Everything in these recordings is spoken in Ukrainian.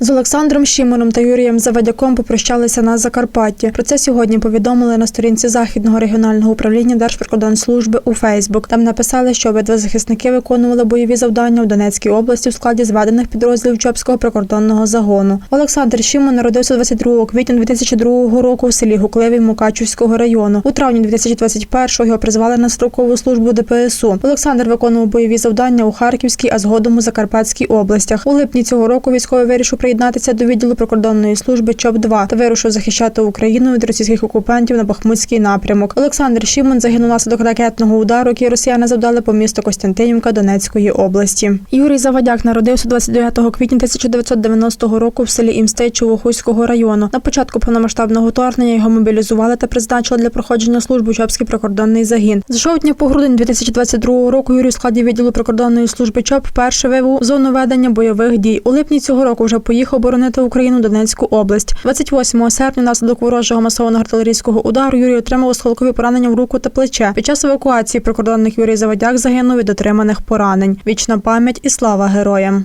З Олександром Шімоном та Юрієм Завадяком попрощалися на Закарпатті. Про це сьогодні повідомили на сторінці Західного регіонального управління Держприкордонслужби у Фейсбук. Там написали, що обидва захисники виконували бойові завдання у Донецькій області у складі зведених підрозділів Чопського прикордонного загону. Олександр Шімон народився 22 квітня 2002 року в селі Гукливий Мукачівського району. У травні 2021-го його призвали на строкову службу ДПСУ. Олександр виконував бойові завдання у Харківській, а згодом у Закарпатській областях. У липні цього року військовий вирішив приєднатися до відділу прикордонної служби ЧОП 2 та вирушив захищати Україну від російських окупантів на Бахмутський напрямок. Олександр Шімон загинув наслідок ракетного удару, який росіяни завдали по місту Костянтинівка Донецької області. Юрій Завадяк народився 29 квітня 1990 року в селі Імстей Чувохуйського району. На початку повномасштабного вторгнення його мобілізували та призначили для проходження служби Чопський прикордонний загін. З жовтня по грудень 2022 року Юрій у складі відділу прикордонної служби ЧОП вперше вивів зону ведення бойових дій. У липні цього року вже поїхав боронити Україну Донецьку область. 28 серпня внаслідок ворожого масованого артилерійського удару Юрій отримав осколкові поранення в руку та плече. Під час евакуації прикордонних Юрій Заводяк загинув від отриманих поранень. Вічна пам'ять і слава героям.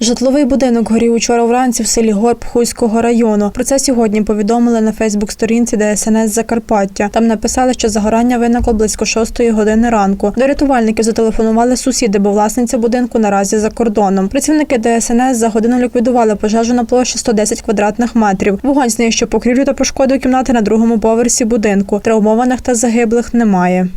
Житловий будинок горів учора вранці в селі Горб Хуйського району. Про це сьогодні повідомили на Фейсбук-сторінці ДСНС Закарпаття. Там написали, що загорання виникло близько 6 години ранку. До рятувальників зателефонували сусіди, бо власниця будинку наразі за кордоном. Працівники ДСНС за годину ліквідували пожежу на площі 110 квадратних метрів. Вогонь знищив покрівлю та пошкодив кімнати на другому поверсі будинку. Травмованих та загиблих немає.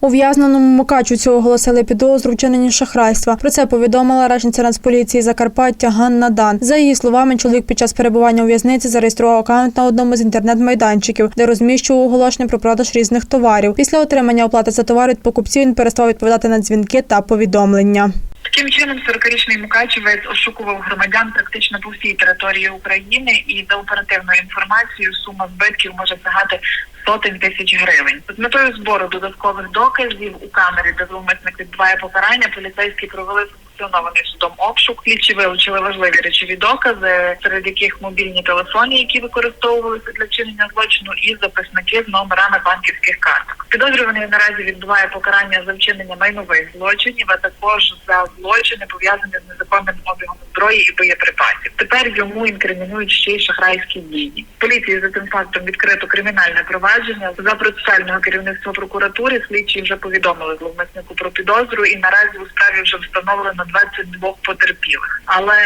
Ув'язненому Мукачівцю оголосили підозру вчиненні шахрайства. Про це повідомила речниця Нацполіції Закарпаття Ганна Дан. За її словами, чоловік під час перебування у в'язниці зареєстрував аккаунт на одному з інтернет-майданчиків, де розміщував оголошення про продаж різних товарів. Після отримання оплати за товар від покупців він перестав відповідати на дзвінки та повідомлення. Таким чином, 40-річний Мукачевець ошукував громадян практично по всій території України, і за оперативною інформацією сума збитків може сягати сотень тисяч гривень. З метою збору додаткових доказів у камері, де зловмисник відбуває покарання, поліцейські провели санкціонований судом обшук. Слідчі вилучили важливі речові докази, серед яких мобільні телефони, які використовувалися для вчинення злочину, і записники з номерами банківських карток. Підозрюваний наразі відбуває покарання за вчинення майнових злочинів, а також за злочини пов'язані з незаконним обігом зброї і боєприпасів. Тепер йому інкримінують ще й шахрайські дії. Поліції за цим фактом відкрито кримінальне провадження за процесуального керівництва прокуратури. Слідчі вже повідомили зловмиснику про підозру, і наразі у справі вже встановлено 22 потерпілих. Але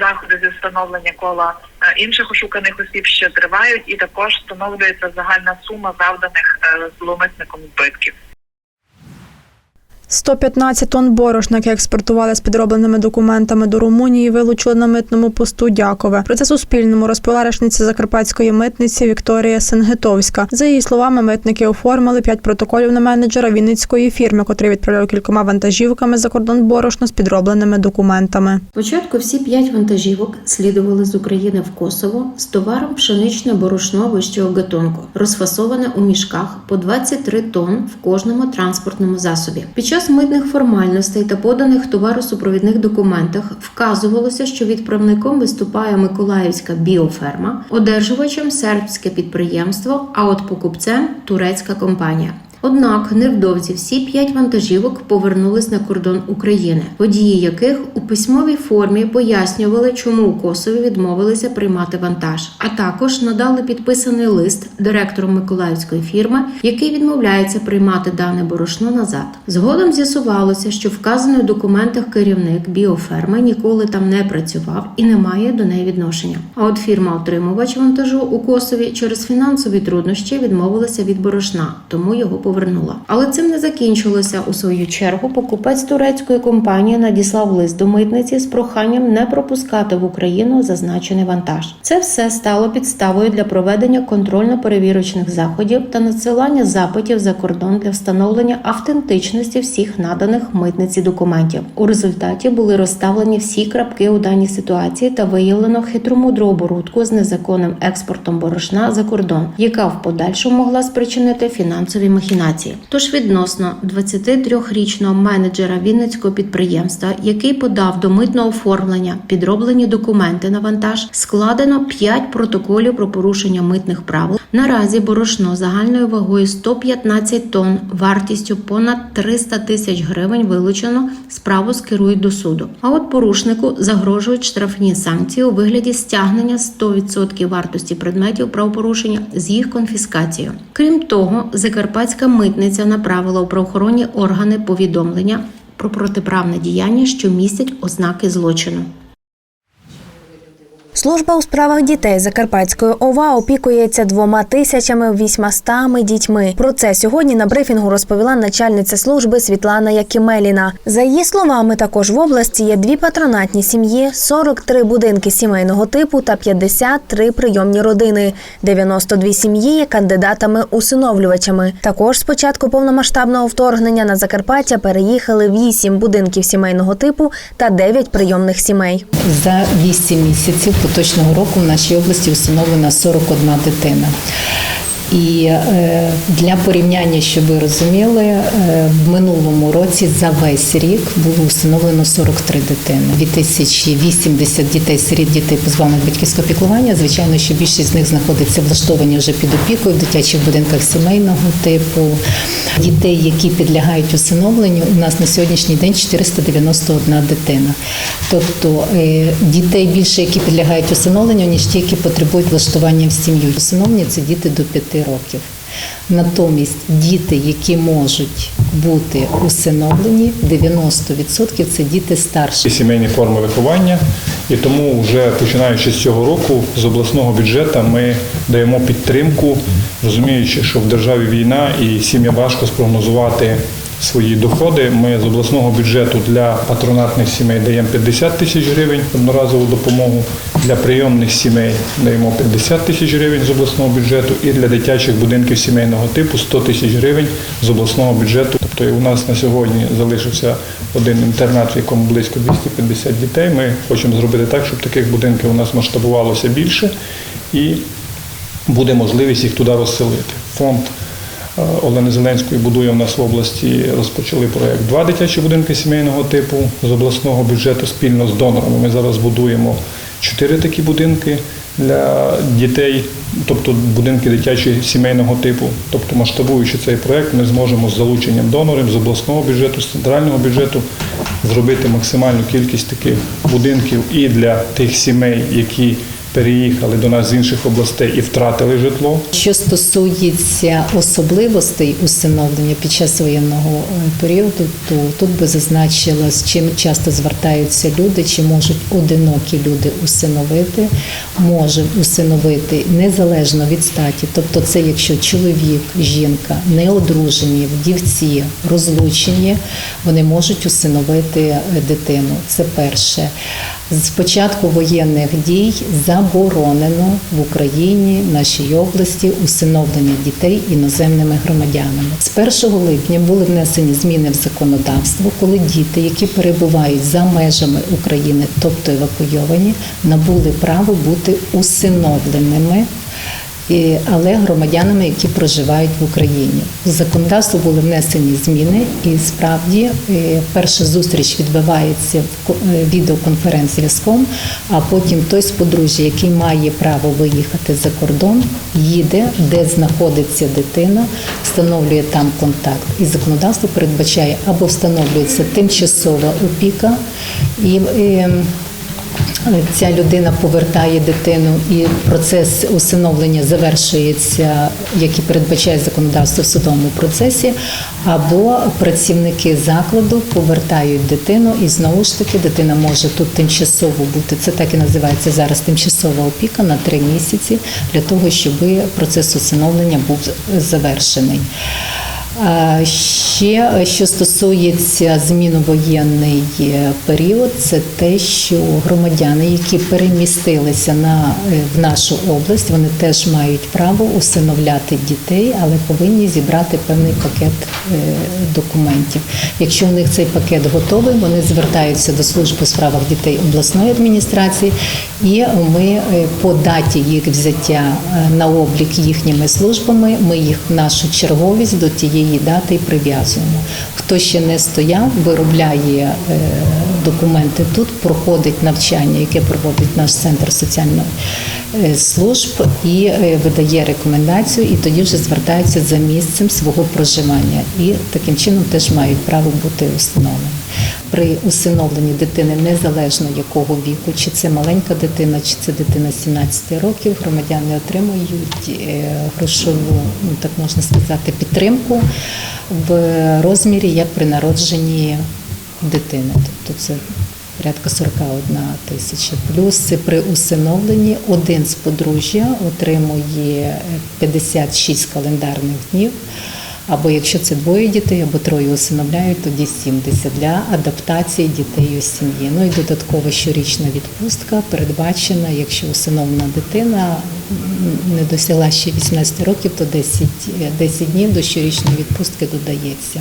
заходи зі встановлення кола е, інших ошуканих осіб ще тривають, і також встановлюється загальна сума завданих е, зловмисником збитків. 115 тонн борошна, яке експортували з підробленими документами до Румунії, вилучили на митному посту Дякове. Про це Суспільному розповіла речниця Закарпатської митниці Вікторія Сенгетовська. За її словами, митники оформили п'ять протоколів на менеджера Вінницької фірми, котрий відправляв кількома вантажівками за кордон борошно з підробленими документами. Спочатку всі п'ять вантажівок слідували з України в Косово з товаром пшеничне борошно вищого гатунку, розфасоване у мішках по 23 тонн в кожному транспортному засобі. Під час митних формальностей та поданих товаросупровідних документах вказувалося, що відправником виступає Миколаївська біоферма, одержувачем сербське підприємство, а от покупцем турецька компанія. Однак невдовзі всі п'ять вантажівок повернулись на кордон України, водії яких у письмовій формі пояснювали, чому у Косові відмовилися приймати вантаж, а також надали підписаний лист директору миколаївської фірми, який відмовляється приймати дане борошно назад. Згодом з'ясувалося, що вказаний у документах керівник біоферми ніколи там не працював і не має до неї відношення. А от фірма-отримувач вантажу у Косові через фінансові труднощі відмовилася від борошна, тому його повернули повернула. Але цим не закінчилося. У свою чергу покупець турецької компанії надіслав лист до митниці з проханням не пропускати в Україну зазначений вантаж. Це все стало підставою для проведення контрольно-перевірочних заходів та надсилання запитів за кордон для встановлення автентичності всіх наданих митниці документів. У результаті були розставлені всі крапки у даній ситуації та виявлено хитромудру оборудку з незаконним експортом борошна за кордон, яка в подальшому могла спричинити фінансові махінації. Вакцинації. Тож відносно 23-річного менеджера Вінницького підприємства, який подав до митного оформлення підроблені документи на вантаж, складено 5 протоколів про порушення митних правил. Наразі борошно загальною вагою 115 тонн, вартістю понад 300 тисяч гривень вилучено, справу скерують до суду. А от порушнику загрожують штрафні санкції у вигляді стягнення 100% вартості предметів правопорушення з їх конфіскацією. Крім того, Закарпатська митниця направила у правоохоронні органи повідомлення про протиправне діяння, що містять ознаки злочину. Служба у справах дітей Закарпатської ОВА опікується двома тисячами вісьмастами дітьми. Про це сьогодні на брифінгу розповіла начальниця служби Світлана Якімеліна. За її словами, також в області є дві патронатні сім'ї, 43 будинки сімейного типу та 53 прийомні родини. 92 сім'ї є кандидатами-усиновлювачами. Також з початку повномасштабного вторгнення на Закарпаття переїхали 8 будинків сімейного типу та 9 прийомних сімей. За 8 місяців поточного року в нашій області встановлена 41 дитина. І е, для порівняння, щоб ви розуміли, е, в минулому році за весь рік було встановлено 43 дитини. 2080 дітей, сиріт дітей позбавлених батьківського піклування. Звичайно, що більшість з них знаходиться влаштовані вже під опікою в дитячих будинках сімейного типу. Дітей, які підлягають усиновленню, у нас на сьогоднішній день 491 дитина. Тобто е, дітей більше, які підлягають усиновленню, ніж ті, які потребують влаштування в сім'ю. Усиновлення це діти до 5 років. Натомість діти, які можуть бути усиновлені, 90% це діти старші. сімейні форми виховання. І тому вже починаючи з цього року з обласного бюджету ми даємо підтримку, розуміючи, що в державі війна і сім'ям важко спрогнозувати свої доходи. Ми з обласного бюджету для патронатних сімей даємо 50 тисяч гривень одноразову допомогу. Для прийомних сімей даємо 50 тисяч гривень з обласного бюджету і для дитячих будинків сімейного типу 100 тисяч гривень з обласного бюджету. Тобто у нас на сьогодні залишився один інтернат, в якому близько 250 дітей. Ми хочемо зробити так, щоб таких будинків у нас масштабувалося більше і буде можливість їх туди розселити. Фонд Олени Зеленської будує в нас в області, розпочали проєкт два дитячі будинки сімейного типу з обласного бюджету спільно з донорами. Ми зараз будуємо чотири такі будинки для дітей, тобто будинки дитячі сімейного типу. Тобто, масштабуючи цей проєкт, ми зможемо з залученням донорів з обласного бюджету, з центрального бюджету зробити максимальну кількість таких будинків і для тих сімей, які переїхали до нас з інших областей і втратили житло. Що стосується особливостей усиновлення під час воєнного е, періоду, то тут би зазначила, з чим часто звертаються люди, чи можуть одинокі люди усиновити, може усиновити незалежно від статі. Тобто, це якщо чоловік, жінка не одружені, вдівці, розлучені, вони можуть усиновити е, дитину. Це перше. З початку воєнних дій заборонено в Україні, нашій області, усиновлення дітей іноземними громадянами. З 1 липня були внесені зміни в законодавство, коли діти, які перебувають за межами України, тобто евакуйовані, набули право бути усиновленими. Але громадянами, які проживають в Україні, в законодавство були внесені зміни, і справді е, перша зустріч відбувається в е, відеоконференц-зв'язком, а потім той з подружжя, який має право виїхати за кордон, їде, де знаходиться дитина, встановлює там контакт. І законодавство передбачає або встановлюється тимчасова опіка і. Ця людина повертає дитину, і процес усиновлення завершується, як і передбачає законодавство в судовому процесі, або працівники закладу повертають дитину, і знову ж таки дитина може тут тимчасово бути. Це так і називається зараз тимчасова опіка на три місяці для того, щоб процес усиновлення був завершений. А Ще е, що стосується змін у воєнний е, період, це те, що громадяни, які перемістилися на е, в нашу область, вони теж мають право усиновляти дітей, але повинні зібрати певний пакет е, документів. Якщо у них цей пакет готовий, вони звертаються до служби у справах дітей обласної адміністрації, і ми е, по даті їх взяття е, на облік їхніми службами, ми їх в нашу черговість до тієї цієї дати і прив'язуємо. Хто ще не стояв, виробляє е, документи тут, проходить навчання, яке проводить наш центр соціальної е, служб і е, видає рекомендацію, і тоді вже звертаються за місцем свого проживання. І таким чином теж мають право бути усиновлені. При усиновленні дитини незалежно якого віку, чи це маленька дитина, чи це дитина 17 років, громадяни отримують е, грошову, ну так можна сказати, підтримку в розмірі як при народженні дитини. Тобто це порядка 41 тисяча. Плюс при усиновленні один з подружжя отримує 56 календарних днів. Або якщо це двоє дітей, або троє усиновляють, тоді 70 для адаптації дітей у сім'ї. Ну і додаткова щорічна відпустка передбачена, якщо усиновлена дитина не досягла ще 18 років, то 10, е, 10 днів до щорічної відпустки додається.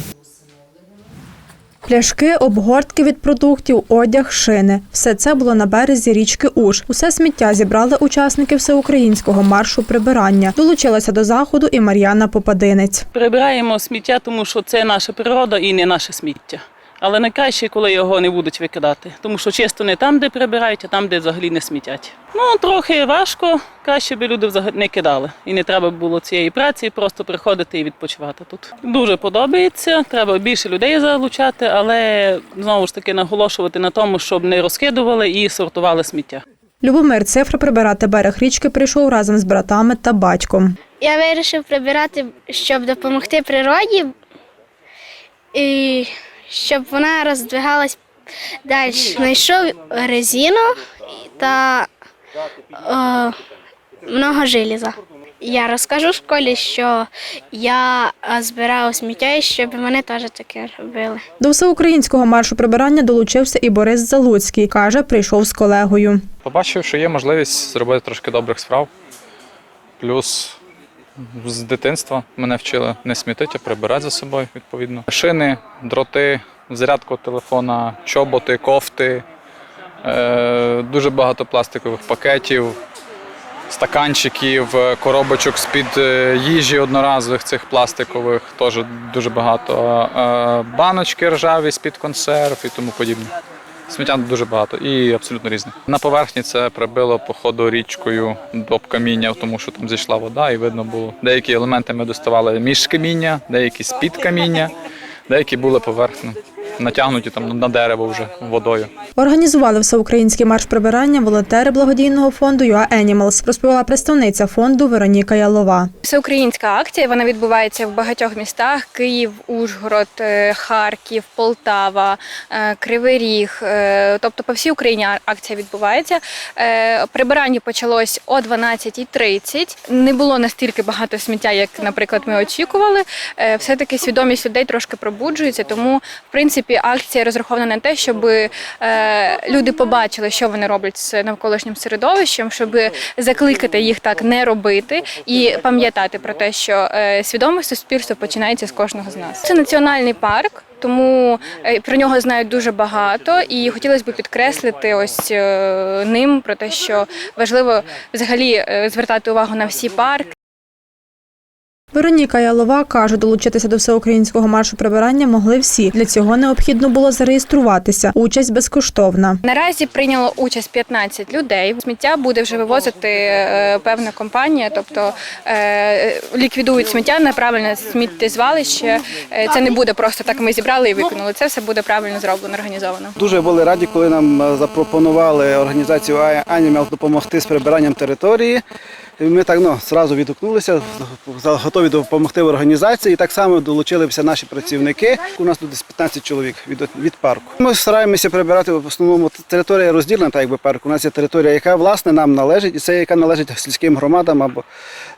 Пляшки, обгортки від продуктів, одяг, шини – все це було на березі річки Уж. Усе сміття зібрали учасники всеукраїнського маршу прибирання. Долучилася до заходу і Мар'яна Попадинець. Прибираємо сміття, тому що це наша природа і не наше сміття. Але найкраще, коли його не будуть викидати, тому що чисто не там, де прибирають, а там, де взагалі не смітять. Ну трохи важко, краще би люди взагалі не кидали. І не треба було цієї праці, просто приходити і відпочивати тут. Дуже подобається, треба більше людей залучати, але знову ж таки наголошувати на тому, щоб не розкидували і сортували сміття. Любомир Цифра прибирати берег річки прийшов разом з братами та батьком. Я вирішив прибирати, щоб допомогти природі і щоб вона роздвигалась далі. Знайшов резину та е, много желіза. Я розкажу в школі, що я е, збирав сміття і щоб мене теж таке робили. До всеукраїнського маршу прибирання долучився і Борис Залуцький. Каже, прийшов з колегою. Побачив, що є можливість зробити трошки добрих справ. Плюс з дитинства мене вчили не смітити, а прибирати за собою, відповідно. Шини, дроти, зарядку телефона, чоботи, кофти, е, дуже багато пластикових пакетів, стаканчиків, е, коробочок з-під е, їжі одноразових цих пластикових, теж дуже багато. Е, баночки ржаві з-під консерв і тому подібне. Сміття дуже багато і абсолютно різне. На поверхні це прибило походу річкою до каміння, тому що там зійшла вода, і видно було. Деякі елементи ми доставали між каміння, деякі з-під каміння, деякі були поверхні, натягнуті там на дерево вже водою. Організували всеукраїнський марш прибирання волонтери благодійного фонду UA Animals, розповіла представниця фонду Вероніка Ялова. Всеукраїнська акція вона відбувається в багатьох містах: Київ, Ужгород, е, Харків, Полтава, е, Кривий Ріг. е, Тобто по всій Україні акція відбувається. Прибирання почалось о 12.30. Не було настільки багато сміття, як, наприклад, ми очікували. Е, Все-таки свідомість людей трошки пробуджується, тому в принципі акція розрахована на те, щоб люди побачили, що вони роблять з навколишнім середовищем, щоб закликати їх так не робити і пам'ятати про те, що е, свідоме суспільство починається з кожного з нас. Це національний парк. Тому е, про нього знають дуже багато, і хотілося б підкреслити ось е, ним про те, що важливо взагалі звертати увагу на всі парки. Вероніка Ялова каже, долучитися до всеукраїнського маршу прибирання могли всі. Для цього необхідно було зареєструватися. Участь безкоштовна. Наразі прийняло участь 15 людей. Сміття буде вже вивозити е, певна компанія, тобто е, ліквідують сміття на правильне сміттєзвалище. Е, Це не буде просто так. Ми зібрали і викинули. Це все буде правильно зроблено, організовано. Дуже були раді, коли нам запропонували організацію Animals допомогти з прибиранням території. Ми так ну, зразу відгукнулися, готові допомогти в організації. І так само долучилися наші працівники. У нас тут десь 15 чоловік від, від парку. Ми стараємося прибирати в основному територія розділена, так якби парк. У нас є територія, яка власне нам належить, і це яка належить сільським громадам. Або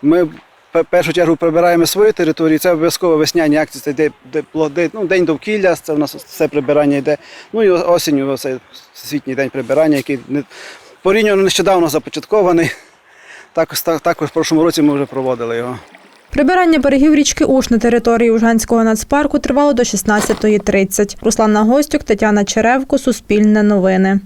ми в першу чергу прибираємо свою територію. Це обов'язково весняні акції. Це де, де, де, ну, день довкілля, це у нас все прибирання йде. Ну і осінню це всесвітній день прибирання, який не порівняно нещодавно започаткований. Також, також в прошлому році ми вже проводили його. Прибирання берегів річки Уш на території Ужанського нацпарку тривало до 16.30. Руслана Гостюк, Тетяна Черевко, Суспільне новини.